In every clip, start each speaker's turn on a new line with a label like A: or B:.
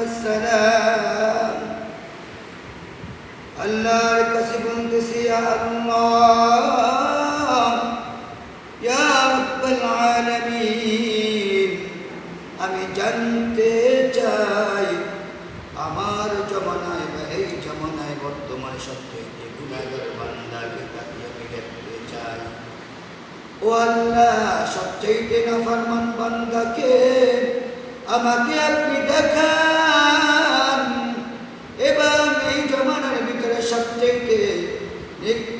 A: والسلام আল্লাহর কাছে বলতেছি আল্লাহ ইয়া রাব্বাল আলামিন আমি জানতে চাই আমার জমানায় বা এই জমানায় বর্তমান সবচেয়ে গুণাগার বান্দাকে তাকে আমি দেখতে চাই ও আল্লাহ সবচেয়ে নাফরমান বান্দাকে আমাকে আপনি দেখান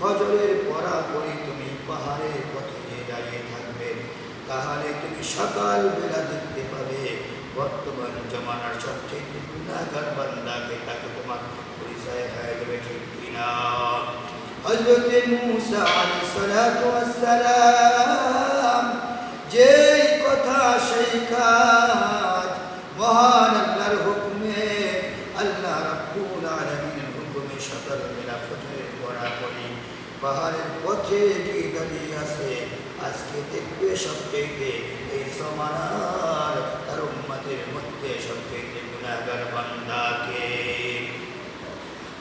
A: ফজরের পরাপরই তুমি পাহাড়ের পথে দাঁড়িয়ে থাকবে, তাহলে তুমি সকাল বেলা দেখতে পাবে বর্তমান জমানার সব সবচেয়ে গুণাগার বান্দাকে তাকে তোমার পরিচয় হয়ে যাবে ঠিক কিনা। হজরত মুসা ওয়াস সালাম যেই কথা সেই মহান আল্লাহর হুকুমে আল্লাহ রাব্বুল আলামিনের হুকুমে সকাল বেলা ফজরের পড়া পড়ি পাহাড়ের পথে গিয়ে দাঁড়িয়ে আছে আজকে দেখবে সবচেয়ে এই সমানার তার মধ্যে সবচেয়ে গুণাগার বান্দাকে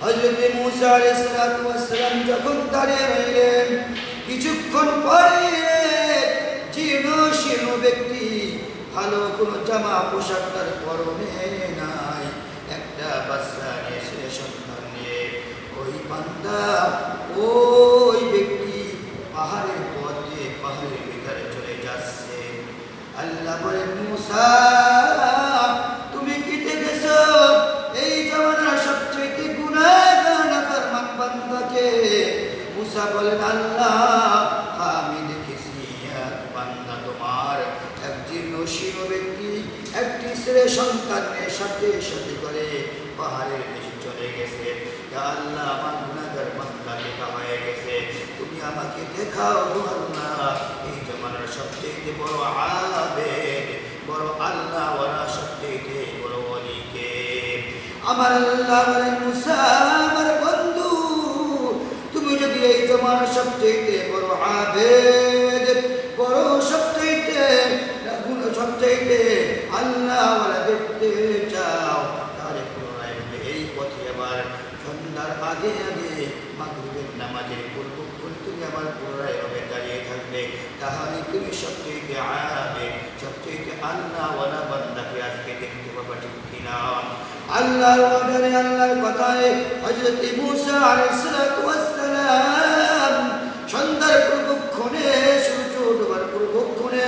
A: হজরত মুসা যখন দাঁড়িয়ে রইলেন, কিছুক্ষণ পরে জীর্ণ শীর্ণ ব্যক্তি ভালো কোনো জামা পোশাক তার পরনে নাই। একটা বাচ্চা ছেলে সন্তান নিয়ে, ওই বান্দা ওই ব্যক্তি পাহাড়ের পথ দিয়ে পাহাড়ের ভিতরে চলে যাচ্ছে আল্লাহ তোমার এক জীর্ণ ব্যক্তি, একটি ছেলে সন্তানের সাথে করে পাহাড়ের দেশে চলে গেছে। আল্লাহ, আমার গুণাগার বান্দা দেখা হয়ে গেছে। তুমি আমাকে দেখাও আল্লাহ, এই জমানার সবচেয়ে বড় আবেদ বড় আল্লাহ ওরা সবচেয়ে বড় অলিকে আমার আল্লাহ বলেন মুসা, আমার বন্ধু, তুমি যদি এই জমানার সবচেয়ে বড় আবেদ, বড় সবচেয়ে সবচেয়ে আল্লাহ দেখতে চাও, তাহলে এই পথে আবার সন্ধ্যার আগে আগে মাগরিবের নামাজের পূর্ব করে তুমি আবার পুনরায় হবে দাঁড়িয়ে থাকবে, তাহলে তুমি সবচেয়ে আবে সবচেয়ে ওয়ালা বান্দাকে আজকে দেখতে পাবা ঠিক কিনা? আল্লাহর অর্ডারে আল্লাহর কথায় হযরত মুসা আলাইহিস সালাতু ওয়াস সালাম সন্ধ্যার পূর্বক্ষণে সূর্য ডোবার পূর্বক্ষণে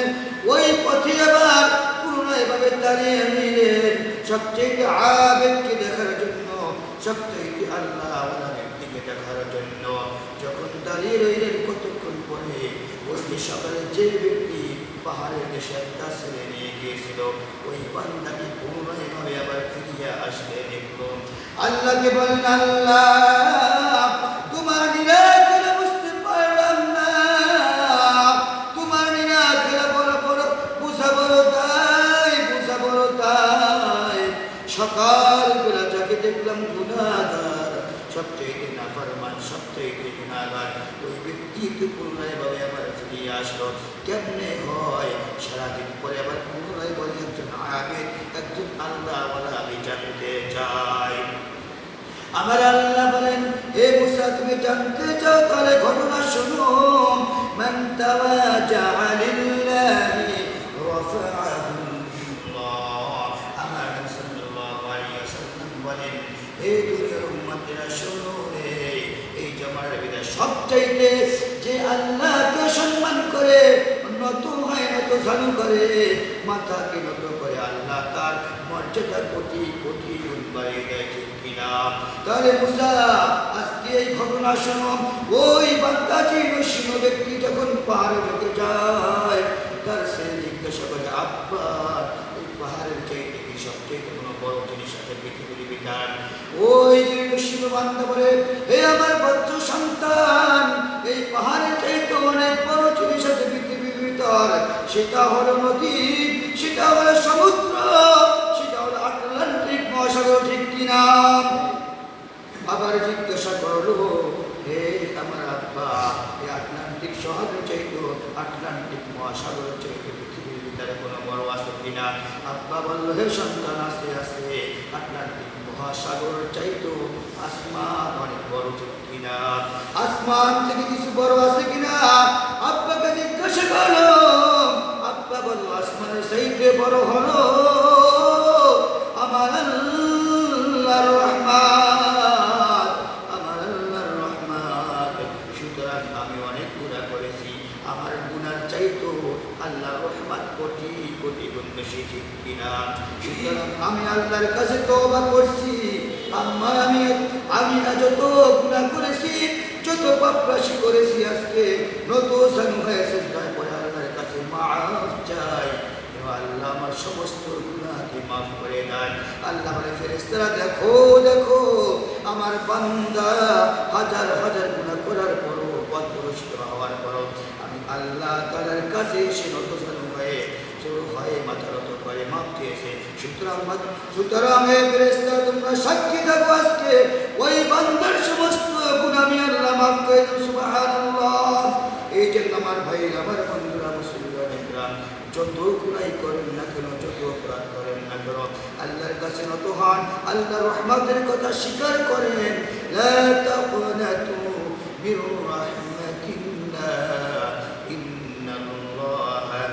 A: ওই পথে আবার পুনরায় ভাবে দাঁড়িয়ে রইলেন। সবচেয়ে আবেগকে দেখার জন্য, সবচেয়ে আল্লাহ ব্যক্তিকে দেখার জন্য। যখন দাঁড়িয়ে রইলেন কতক্ষণ পরে, ওই সকালে যে ব্যক্তি পাহাড়ের দেশে একটা ছেলে নিয়ে গিয়েছিল। ওই বান্দাকে পুনরায় ভাবে আবার ফিরিয়ে আসলে দেখল, আল্লাহকে বলেন আল্লাহ সকাল বেলা যাকে দেখলাম গুণাগার সবচেয়ে নাফরমান, সবচেয়ে গুণাগার ওই ব্যক্তি একটু পুনরায় ভাবে আবার ফিরিয়ে আসলো। কেমনে হয়? সারাদিন পরে আবার পুনরায় বলে, একজন আগে, একজন আল্লাহ আমি জানতে চাই। আমার আল্লাহ বলেন, হে মুসা, তুমি জানতে চাও? তাহলে ঘটনা শুনো মান তাওয়াজা লিল্লাহি রাফাআহু আল্লাহ আমার নবী সাল্লাল্লাহু আলাইহি ওয়াসাল্লাম বলেন হে দুনিয়ার উম্মতেরা শোনো রে এই জমার ভিতরে সবচাইতে যে আল্লাহকে সম্মান করে, নত হয়, নত ঝালু করে, মাথাকে নত করে আল্লাহ তার মর্যাদার কোটি কোটি গুণ বাড়িয়ে দেয় কিনা? তাহলে মুসা, আজকে এই ঘটনা শোনো। ওই বান্দাজি নসীন ব্যক্তি যখন পাহাড়ে যদি যায়, তার সে জিজ্ঞাসা করে আব্বা, এই পাহাড়ের চাইতে কি সবচেয়ে কোনো বড় জিনিস আছে পৃথিবীর বিধান ওই যে বান্ধব বলে, হে আমার বচ্চ সন্তান সেটা হলো নদী সেটা হলো সমুদ্র, সেটা হলো আটলান্টিক মহাসাগর, ঠিক কিনা আবার জিজ্ঞাসা করল, হে আমার আব্বা এই আটলান্টিক শহরের চাইতো, আটলান্টিক মহাসাগরের চাইতো পৃথিবীর ভিতরে কোনো বড় আছে কিনা আব্বা বলল, হে সন্তান, আছে আছে। আটলান্টিক মহাসাগর চাইতো আসমান অনেক বড়, ঠিক কিনা আসমান থেকে কিছু বড় আছে কিনা আব্বাকে জিজ্ঞাসা করল বলল চাইতে বড় হলো আমার আল্লাহর রহমান আমার আল্লাহর রহমান সুতরাং আমি অনেক গুণা করেছি, আমার গুনার চাইতো আল্লাহর রহমান কোটি বেশি আমি আল্লাহর কাছে তওবা করছি। আম্মা, আমি আমি যত গুণা করেছি, যত পাপরাশি করেছি আজকে নতুন হয়েছে তারপরে আল্লাহর কাছে আল্লাহ আমার সমস্ত গুনাহকে মাফ করে দেন। আল্লাহ বলে, ফেরেশতারা, দেখো দেখো, আমার বান্দা হাজার হাজার গুনাহ করার পরও পথভ্রষ্ট হওয়ার পরও আমি আল্লাহ তাআলার কাছে এসে নতজানু হয়ে হয়ে মাথা করে সুতরাং সুতরাং হে ফেরেশতা, তোমরা সাক্ষী থাকো আজকে। ওই বান্দার সমস্ত গুনাহ আমি আল্লাহ মাফ করে দেব এই জন্য আমার ভাই আমার বন্ধুরা মুসলিমরা যত গুনাই করেন না কেন, যত অপরাধ করেন না কেন, আল্লাহর কাছে নত হন আল্লাহ রহমতের কথা স্বীকার করেন। লা তাকুনাতু মির রাহমাতিল্লাহ ইন্নাল্লাহা